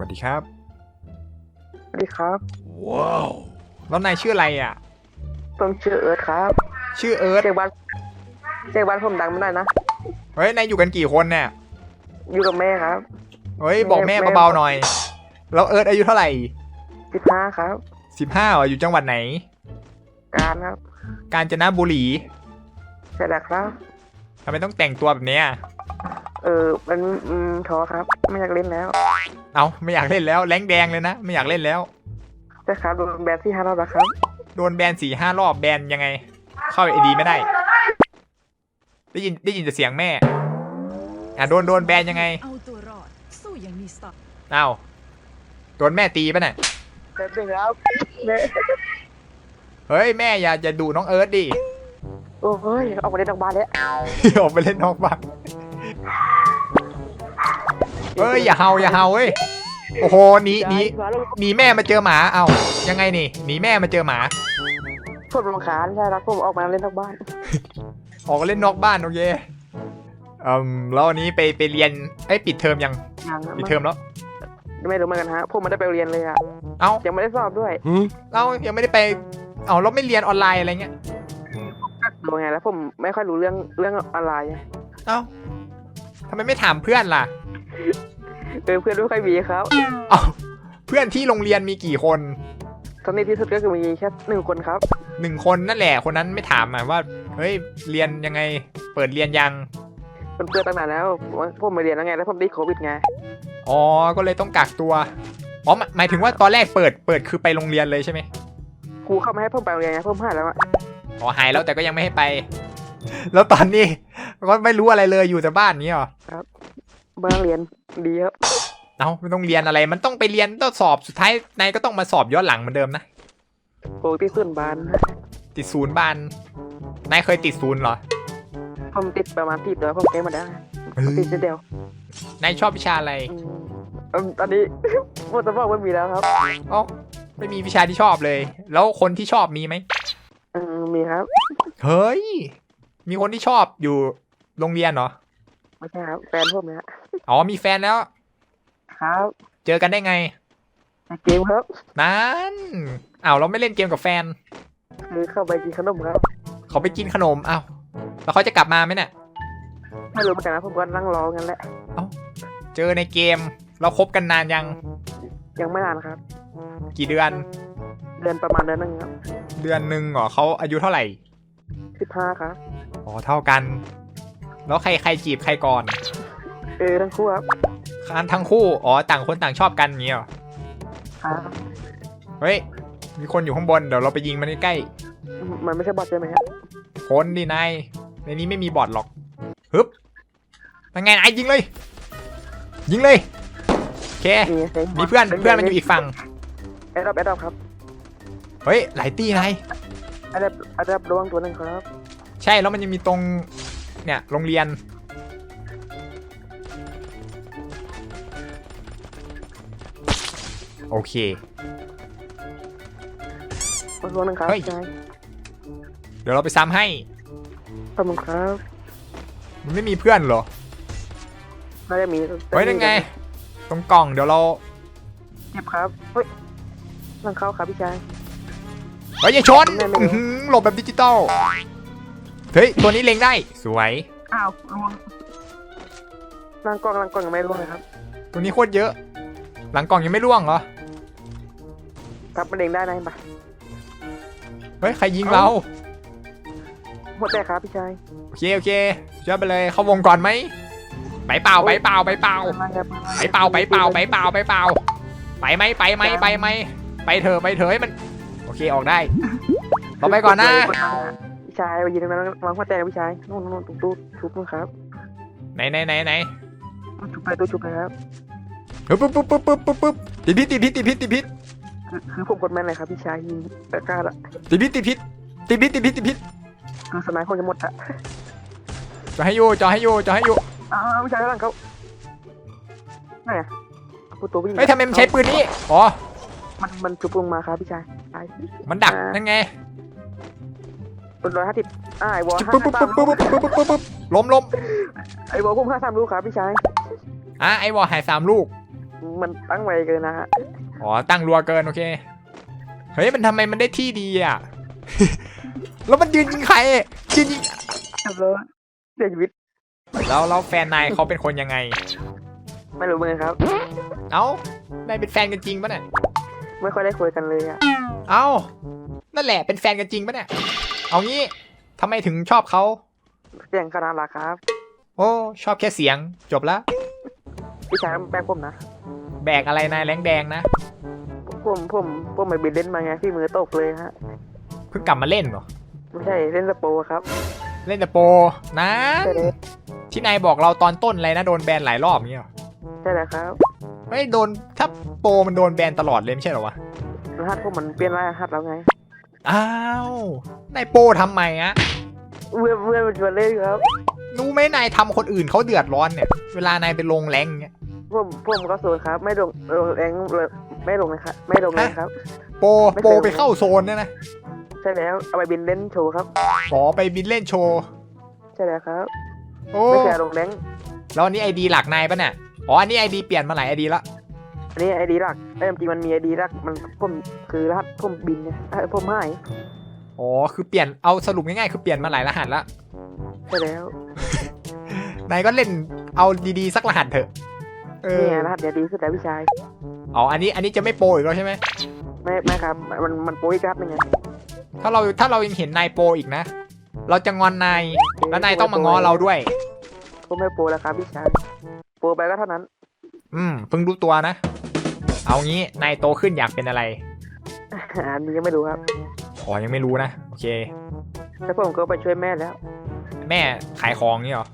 วัสดีครับ สวัสดีครับ ว้าว แล้วนายชื่ออะไรอะ ผมชื่อเอิร์ธครับชื่อเอิร์ธเจ๊บ้านเจ๊บ้านผมดังไม่ได้นะ เฮ้ย นายอยู่กันกี่คนเนี่ย อยู่กับแม่ครับ เฮ้ย บอกแม่แม่เบาๆหน่อย แล้วเอิร์ธอายุเท่าไหร่สิบห้าครับสิบห้าเหรออยู่จังหวัดไหน การครับ กาญจนบุรีใช่แล้วครับทำไมต้องแต่งตัวแบบเนี้ยเออมันอืมท้อครับ ไม่อยากเล่นแล้ว เอาไม่อยากเล่นแล้วแรงแดงเลยนะ ไม่อยากเล่นแล้ว ใช่ครับโดนแบนที่ห้ารอบแล้วครับ โดนแบนสี่ห้ารอบแบนยังไง เข้าไอดีไม่ได้ ได้ยินได้ยินแต่เสียงแม่ อะโดนโดนแบนยังไงเอาตัวรอดสู้อย่างมีสติอ้าวโดนแม่ตีปะเนี่ยแบนเป็นครับแม่เฮ้ยแม่อย่าอย่าดูน้องเอิร์ธดิโอ้ยออกมาเล่นนอกบ้านแล้ว ออกไปเล่นนอกบ้าน เฮ้ยอย่าเห่าอย่าเห่าเฮ้ยโอ้โหหนีหนีหนีแม่มาเจอหมาเอ้ายังไงนี่หนีแม่มาเจอหมาผมรำคาญใช่ครับผมออกมาเล่นนอกบ้าน ออกมาเล่นนอกบ้านโอเคอืมแล้ววันนี้ไปไปเรียนเอ้ยปิดเทอมยังยังปิดเทอมแล้วไม่รู้เหมือนกันฮะผมไม่ได้ไปเรียนเลยอะเอ้ายังไม่ได้สอบด้วยเอ้ายังไม่ได้ไปเอาเราไม่เรียนออนไลน์อะไรเงี้ยดูไงแล้วผมไม่ค่อยรู้เรื่องเรื่องอะไรเอ้าทำไมไม่ถามเพื่อนล่ะ เออเพื่อนไม่ค่อยมีครับเอ้าเพื่อนที่โรงเรียนมีกี่คนสนิทที่สุดก็คือมีแค่หนึ่งคนครับหนึ่งคนนั่นแหละคนนั้นไม่ถามอะว่าเฮ้ยเรียนยังไง เปิดเรียนยังมันเพื่อนตั้งนานแล้วผมมาเรียนแล้วไงแล้วผมติดโควิดไงอ๋อก็เลยต้องกักตัวอ๋อหมายหมายถึงว่าตอนแรกเปิดเปิดคือไปโรงเรียนเลยใช่ไหมครูเข้ามาให้ผมไปโรงเรียนไงผมหายแล้วอะอ๋อหายแล้วแต่ก็ยังไม่ให้ไป แล้วตอนนี้ก็ไม่รู้อะไรเลยอยู่แต่บ้านนี้เหรอบ้านเรียนดีครับเอ้าไม่ต้องเรียนอะไร มันต้องไปเรียนต้องสอบสุดท้ายนายก็ต้องมาสอบย้อนหลังเหมือนเดิมนะโกที่สุดบ้านติดศูนย์บ้านนายเคยติดศูนย์เหรอผมติดประมาณติดเดียวผมเกมมาได้ติดนิดเดียวนายชอบวิชาอะไรอืมอืมตอนนี้หมดสมองไม่มีแล้วครับอ๋อไม่มีวิชาที่ชอบเลย แล้วคนที่ชอบมีไหมอืมมีครับ เฮ้ย มีคนที่ชอบอยู่โรงเรียนเหรอ ไม่ใช่ครับ แฟนผมนะฮะอ๋อมีแฟนแล้ว ครับเจอกันได้ไงเกมครับนั้นอ้าวเราไม่เล่นเกมกับแฟน คือเข้าไปกินขนมครับ เขาไปกินขนมอ้าวแล้วเขาจะกลับมาไหมเนี่ยไม่รู้เหมือนกันนะผมก็นั่งรอกันแหละ เจอในเกม เราคบกันนานยังยังไม่นานครับ กี่เดือน เดือนประมาณเดือนหนึงครับเดือนหนึ่งเหรอเขาอายุเท่าไหร่ สิบห้าครับ อ๋อเท่ากัน แล้วใครใครจีบใครก่อน เออทั้งคู่ครับคันทั้งคู่ อ๋อ ต่างคนต่างชอบกันอย่างเงี้ยเหรอครับเฮ้ย มีคนอยู่ข้างบน เดี๋ยวเราไปยิงมันใกล้มันไม่ใช่บอทใช่ไหมครับๆคนดินาย ในนี้ไม่มีบอทหรอก ฮึบยังไงนายยิงเลย ยิงเลย โอเคมีเซ็งมีเพื่อน เพื่อนมันอยู่อีกฝั่ง แอดดับแอดดับครับเฮ้ย หลายตีนาย แอดดับแอดดับระวังตัวหนึ่งครับ ใช่ แล้วมันยังมีตรง เนี่ยโรงเรียน โอเคตัวหนึ่งครับเฮ้ยใช่เดี๋ยวเราไปซ้ำให้ ขอบคุณครับมันไม่มีเพื่อนเหรอ น่าจะมีเฮ้ยนั่นไง ตรงกล่องเดี๋ยวเรา เจ็บครับ เฮ้ยหลังเข้าครับพี่ชาย เฮ้ยอย่าชนไม่ไม่อื้อหือหลบแบบดิจิตอล เฮ้ย ตัวนี้เล็งได้ สวย อ้าวลวงหลังกล้องหลังกล้องยังไม่ร่วงเลยครับตัวนี้โคตรเยอะ หลังกล่องยังไม่ร่วงเหรอ ครับมันเองได้นะเห็นปะเฮ้ย ใครยิงเรา หมดแต่ครับพี่ชายโอเค โอเคเชื่อไปเลย เข้าวงก่อนไหม ไปเปล่า ไปเปล่า ไปเปล่าไปเปล่า ไปเปล่า ไปเปล่า ไปเปล่า ไปไหมไปไหมไปไหมไปเถอะ ไปเถอะให้มัน โอเค ออกได้ เราไปก่อนนะพี่ ชายไปยืนตรงนั้นวางหัวแต่พี่ชายนู่นนู่นตรงตู้ชุบนู่นครับไหนไหนไหนไหนตู้ชุบไปตู้ชุบเลยครับปึ๊บปึ๊บปึ๊บปึ๊บปึ๊บปึ๊บติดพิษติดพิษติดพิษติดพิษคือคือผมกดแม่นเลยครับพี่ชายยิงตะกร้าละติดพิษติดพิษติดพิษติดพิษติดพิษคือสไนด์คงจะหมดอะจะให้อยู่จะให้อยู่จะให้อยู่อ้าวพี่ชายข้างหลังเขาไหนอะผู้ตัววิ่งเฮ้ยทำไมมันใช้ปืนนี้อ๋อมันมันชุบลงมาครับพี่ชายตายมันดักนั่นไงเป็น ร้อยห้าสิบอ่าไอวอลปึ๊บห้าปึ๊บสามปึ๊บปึ๊บปึ๊บปึ๊บปึ๊บล้มล้มไอวอลพุ่มห้าสามลูกครับพี่ชาย อะไอวอลหายสามลูก มันตั้งไวเกินนะฮะ อ๋อ ตั้งรัวเกิน โอเค เฮ้ย มันทำไมมันได้ที่ดีอะ แล้วมันยืนยิงใครยืนยิงแล้วเสียชีวิตแล้วแล้วแฟนนายเขาเป็นคนยังไง ไม่รู้เหมือนกันครับ เอ้านายเป็นแฟนกันจริงปะเนี่ย ไม่ค่อยได้คุยกันเลยอะเอ้า นั่นแหละเป็นแฟนกันจริงปะเนี่ย เอางี้ทำไมถึงชอบเขาเสียงขนาดละครับ โอ้ ชอบแค่เสียง จบละพี่ชายแบกผมนะ แบกอะไรนายแรงแดงนะ ผมผมผมไปบินเล่นมาไงพี่มือตกเลยฮะ เพิ่งกลับมาเล่นเหรอ ไม่ใช่เล่นสโปครับเล่นแต่โปรนะใช่เลยที่นายบอกเราตอนต้นอะไรนะโดนแบนหลายรอบอย่างเงี้ยเหรอใช่แล้วครับไม่โดนถ้าโปรมันโดนแบนตลอดเลยไม่ใช่เหรอวะ รหัสผมมันเปลี่ยนรหัสแล้วไง อ้าวนายโปรทำไมอะเพื่อนเพื่อนมันชวนเล่นครับรู้ไหมนายทำคนอื่นเขาเดือดร้อนเนี่ย เวลานายไปลงแรงเงี้ยผมผมก็โซนครับ ไม่ลงลงแรงเลยไม่ลงเลยครับไม่ลงเลยครับ โปรไม่เคยโปรไปเข้าโซนเนี่ยนะใช่แล้วเอาไปบินเล่นโชว์ครับขอไปบินเล่นโชว์ใช่แล้วครับโอ้ไม่เคยลงแรงแล้วอันนี้ไอดีหลักนายปะเนี่ยอ๋ออันนี้ไอดีเปลี่ยนมาหลายไอดีละ อันนี้ไอดีหลักเอ้ยจริงมันมีไอดีหลักมันผมคือรหัสผมบินไงเอ้ยผมหายอ๋อคือเปลี่ยนเอาสรุปง่ายๆคือเปลี่ยนมาหลายรหัสละใช่แล้วนายก็เล่นเอาดีๆสักรหัสเถอะเออนี่ไงรหัสเนี้ยดีสุดแล้วพี่ชายอ๋ออันนี้อันนี้จะไม่โปรอีกแล้วใช่ไหมไม่ไม่ครับ มันมันโป้ยกราฟหนึ่งไงถ้าเราถ้าเรายังเห็นนายโปรอีกนะ เราจะงอนนายแล้วนายต้องมาง้อเราด้วยผมไม่โปรแล้วครับพี่ชายโปรไปก็เท่านั้น อืมเพิ่งรู้ตัวนะ เอางี้นายโตขึ้นอยากเป็นอะไรอันนี้ยังไม่รู้ครับอ๋อยังไม่รู้นะ โอเคแต่ผมก็ไปช่วยแม่แล้ว แม่ขายของนี่เหรอ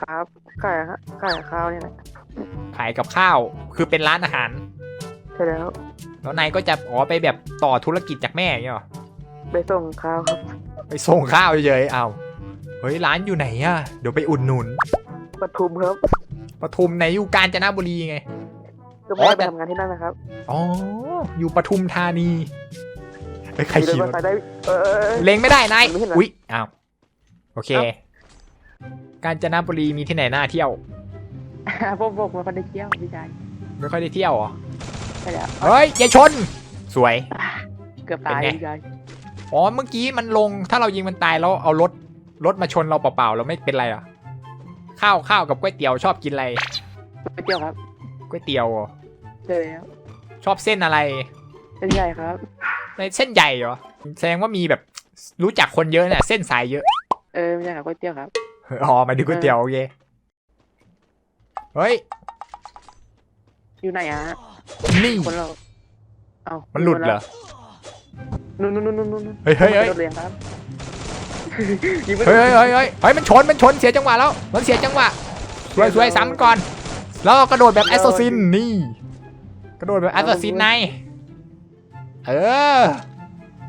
ครับขายฮะขายข้าวเนี่ยแหละขายกับข้าว คือเป็นร้านอาหาร ใช่แล้ว แล้วนายก็จะอ๋อไปแบบต่อธุรกิจจากแม่อย่างเงี้ยเหรอ ไปส่งข้าวครับ ไปส่งข้าวเฉยๆเอาเฮ้ยร้านอยู่ไหนอะเดี๋ยวไปอุดหนุนปทุมครับปทุมในอยู่กาญจนบุรีไง ก็ไม่ได้ไปทำงานที่นั่นนะครับอ๋อ อยู่ปทุมธานีเฮ้ยใครอยู่ขี่ในรรถถไฟได้เออเออเออเล็งไม่ได้นายไม่เห็นเหรออุ๊ยอ้าวโอเคเอ้ากาญจนบุรีมีที่ไหนน่าเที่ยวผมผมไม่ค่อยได้เที่ยวพี่ชายไม่ค่อยได้เที่ยวเหรอใช่แล้วเฮ้ยอย่าชน สวย เกือบตายเป็นไงพี่ชายอ๋อเมื่อกี้มันลงถ้าเรายิงมันตายแล้วเอารถรถมาชนเราเปล่าๆเราไม่เป็นไรเหรอะข้าวข้าวกับก๋วยเตี๋ยวชอบกินอะไรไปเที่ยวครับ ก๋วยเตี๋ยวเหรอใช่แล้วชอบเส้นอะไรเป็นใหญ่ครับ ในเส้นใหญ่เหรอแสดงว่ามีแบบรู้จักคนเยอะเนี่ยเส้นสายเยอะเออไม่ใช่ครับก๋วยเตี๋ยวครับอ๋อหมายถึงก๋วยเตี๋ยวโอเคเฮ้ยอยู่ไหนอะฮะนี่คนเราเอามันหลุดเหรอนู่นนู่นนู่นนู่นนู่นเฮ้ยเฮ้ยเฮ้ยโดนเรียงครับยิงไม่เฮ้ยเฮ้ยเฮ้ยเฮ้ยเฮ้ยมันชนมันชนเสียจังหวะแล้ว มันเสียจังหวะสวยสวยซ้ำมันก่อน แล้วก็กระโดดแบบแอสซัสซินนี่ กระโดดแบบแอสซัสซินในเออ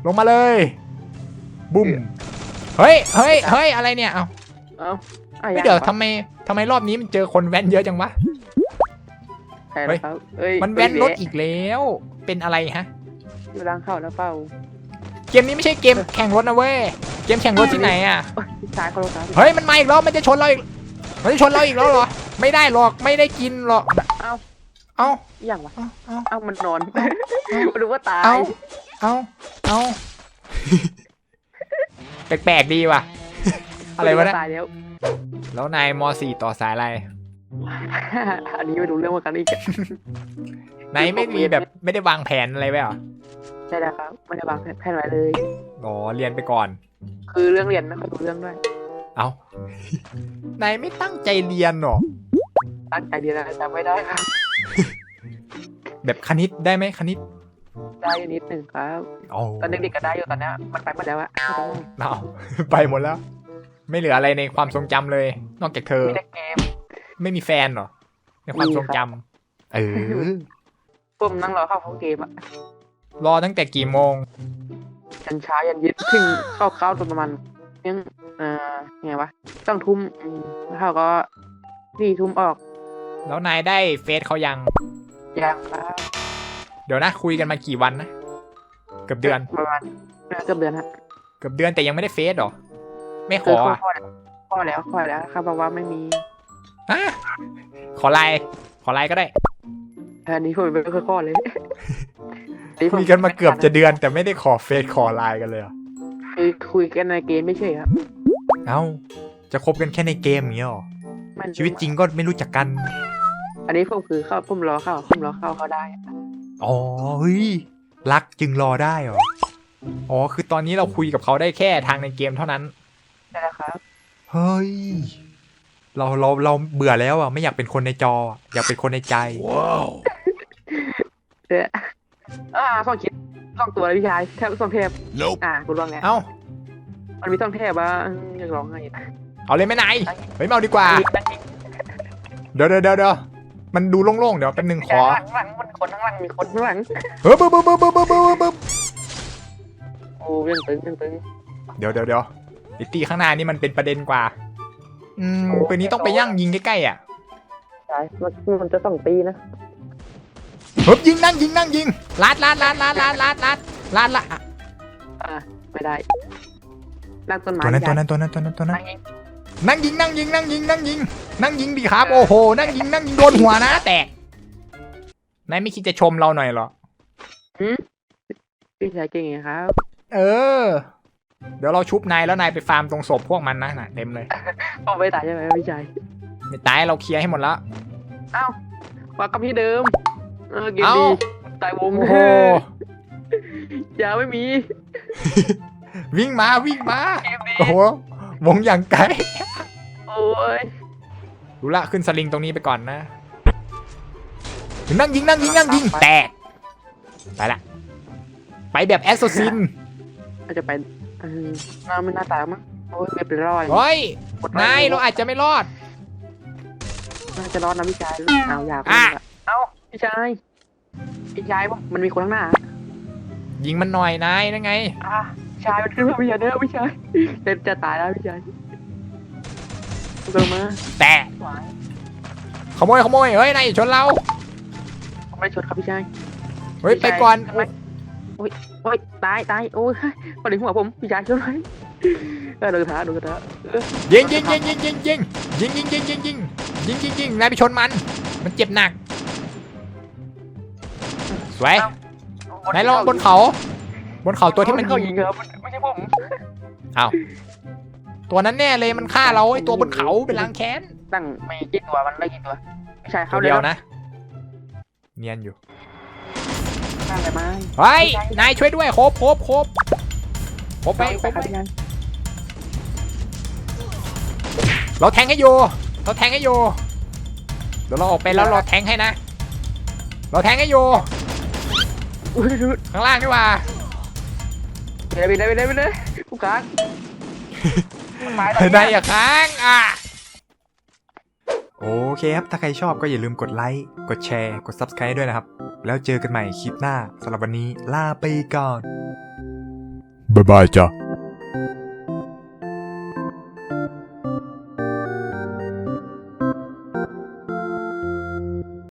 ลงมาเลย บุ้ม เฮ้ย เฮ้ย เฮ้ย อะไรเนี่ย เอาเอาอะไม่ยังเดี๋ยวปะทำไมทำไมรอบนี้มันเจอคนแว้นเยอะจังวะใช่แล้วครับเอ้ยมันแว้นรถเอ้ยอีกแล้ว เป็นอะไรฮะ อยู่ล้างเข้าแล้วเปล่า เกมนี้ไม่ใช่เกมแข่งรถนะเว้ย เกมแข่งรถที่ไหนอะโอ๊ยพี่ชายเขารถครับเฮ้ย มันมาอีกแล้วมันจะชนเราอีก มันจะชนเราอีกแล้วเหรอ ไม่ได้หรอกไม่ได้กินหรอก เอ้าเอ้าอหย่างวะ เอ้า เอ้าเอ้ามันนอนเอ้าไม่รู้ว่าตาย เอ้าเอ้าเอ้าแปลกๆดีว่ะ อะไรวะม่เนี่ยตายแล้ว แล้วนายม .4 ต่อสายอะไร อันนี้ไม่รู้เรื่องเหมือนกันอีกนายไม่มีแบบไม่ได้วางแผนอะไรไว้เหรอใช่แล้วครับไม่ได้วางแผนไว้เลย อ๋อ เรียนไปก่อน คือเรื่องเรียนไม่ค่อยรู้เรื่องด้วย เอ้านายไม่ตั้งใจเรียนหรอ ตั้งใจเรียนอะไรจำไม่ได้ครับ แบบคณิตได้ไหมคณิต ได้อยู่นิดหนึ่งครับอ๋อตอนเด็กๆก็ได้อยู่ตอนเนี้ยมันไปหมดแล้วอะเอาไปหมดแล้ว ไม่เหลืออะไรในความทรงจำเลย นอกจากเธอ มีแต่เกม ไม่มีแฟนเหรอ ในความมีทรงครับจำเออผมนั่งรอเข้าเข้าเกมอะรอตั้งแต่กี่โมงยันเช้ายันเย็นถึงเข้าเข้าตอนประมาณยังเอ่อไงวะต้องทุ่มอืมแล้วเขาก็สี่ทุ่มออกแล้วนายได้เฟซเขายังยังครับเดี๋ยวนะคุยกันมากี่วันนะ เกือบเดือน ประมาณเกือบเดือนฮะเกือบเดือนแต่ยังไม่ได้เฟซเหรอ ไม่ขคืออข้ออะข้อแล้วข้อแล้วข้อแล้วเขาบอกว่าไม่มีฮะขอไลน์ขอไลน์ก็ได้ อันนี้คุยไปค่อยๆเลยคุยกันมาเกือบจะเดือนแต่ไม่ได้ขอเฟซขอไลน์กันเลยเหรอ คือคุยกันในเกมไม่ใช่ครับ เอ้า จะคบกันแค่ในเกมอย่างเงี้ยเหรอ มันชีวิตจริงก็ไม่รู้จักกัน อันนี้ผมคือเข้าผมรอเข้าผมรอเข้าเขาได้ อ๋อเฮ้ยรักจึงรอได้เหรอ อ๋อ คือตอนนี้เราคุยกับเขาได้แค่ทางในเกมเท่านั้น ใช่แล้วครับ เฮ้ย เราเราเราเบื่อแล้วอะ ไม่อยากเป็นคนในจออะอยากเป็นคนในใจเอออ่าสองคิดสองตัวเลยพี่ชายแทบสองเทพ Nope. อ่าคุณลองไง เอ้า มันมีสองเทพว่าอยากลองไงเอาเลยไหมนายเฮ้ยมาเอาดีกว่าตั้งยิงเดี๋ยวเดี๋ยวเดี๋ยวเดี๋ยวมันดูโล่งๆ เดี๋ยวเป็นหนึ่งขอข้างหลังมันคนข้างหลังมีคนข้างหลังเฮ้ยบึ้บบึ้บบึ้บบึ้บบึ้บบึ้บบึ้บโอ้ยังตึงยังตึงเดี๋ยวเดี๋ยวเดี๋ยวไอตีข้างหน้านี่มันเป็นประเด็นกว่า อืมปืนนี้ต้องไปย่างยิงใกล้ๆอะใช่มันมันจะต้องตีนะเฮ้ยยิงนั่งยิงนั่งยิงลาดลาดลาดลาดลาดลาดลาดลาดละอะอ่าไม่ได้ นั่งต้นไม้ตัวนั้นพี่ตัวชายนั้นตัวนั้นตัวนั้นตัวนั้นนั่งยิงนั่งยิงนั่งยิงนั่งยิงนั่งยิงนั่งยิงดีครับ โอ้โห นั่งยิงนั่งยิงโดนหัวนะแตกนายไม่คิดจะชมเราหน่อยเหรอหืมพี่ชายเก่งไงครับ เออ เดี๋ยวเราชุบนายแล้วนายไปฟาร์มตรงศพพวกมันนะน่ะเต็มเลยผมไม่ตายใช่ไหมพี่ชายไม่ตายเราเคลียร์ให้หมดแล้วเอ้าว่ากับพี่เดิม เออเกมเอ้าดีตายวงโอ้โหยาไม่มี วิ่งมาวิ่งมาเกมดีโอ้โหวงอย่างไกลโอ้ยรู้ละขึ้นสลิงตรงนี้ไปก่อนนะนั่งยิงนั่งยิงนั่งยิงแตกไปละไปแบบแอสซ s ซินอาจจะไปเออน่าไม่น่าตายมั้งโอ้ยไม่เป็นร้อยเฮ้ยกดไว้นายเราอาจจะไม่รอดน่าจะรอดนะพี่ชายเอาอยากอะเอ้าพี่ชายพี่ชายผมมันมีคนข้างหน้ายิงมันหน่อยนายนั่นไงอะพี่ ชายมันขึ้นมาพี่ชายเด้อพี่ชายจะจะตายแล้วพี่ชายเดินมาแตะหวายขโมยขโมยเฮ้ยนายอย่าชนเราผมไม่ได้ชนครับพี่ชายเฮ้ยไปก่อนทำไมโอ้ยโอ้ยตายตายโอ้ยพอดีหัวผมพี่ชายช่วยหน่อยเออโดนกระทะโดนกระทะเออยิงยิงยิงยิงยิงยิงยิงยิงยิงยิงยิงยิงยิงยิงนายไปชนมัน มันเจ็บหนักสวยนายลองบนเขา บนเขาตัวที่มันเขายิยิงงครับไม่ใช่ผมอ้าวตัวนั้นแน่เลยมันฆ่าเราไอตัวบนเขาเป็นล้างแค้นตั้งไม่กี่ตัวมันได้กี่ตัวพี่ชายตัเข้าวเดียวนะนะ เนียนอยู่ตั้งอะไรมาเฮ้ยนายช่วยด้วยโคบโคบโคบโคบไปโคบครัไปบพี่ชายเราแทงให้โยเราแทงให้โยเดี๋ยวเราออกไปแล้วเราแทงให้นะ เราแทงให้โย อุ้ยดูข้างล่างดีกว่าไป เลยไปเลยไปเลยไปเลยกูกลางตายแล้วนายอย่าค้างอะโอเคครับ ถ้าใครชอบก็อย่าลืมกดไลค์ กดแชร์ กด Subscribe ด้วยนะครับ แล้วเจอกันใหม่คลิปหน้าสำหรับวันนี้ลาไปก่อน บ๊ายบายจ้ะ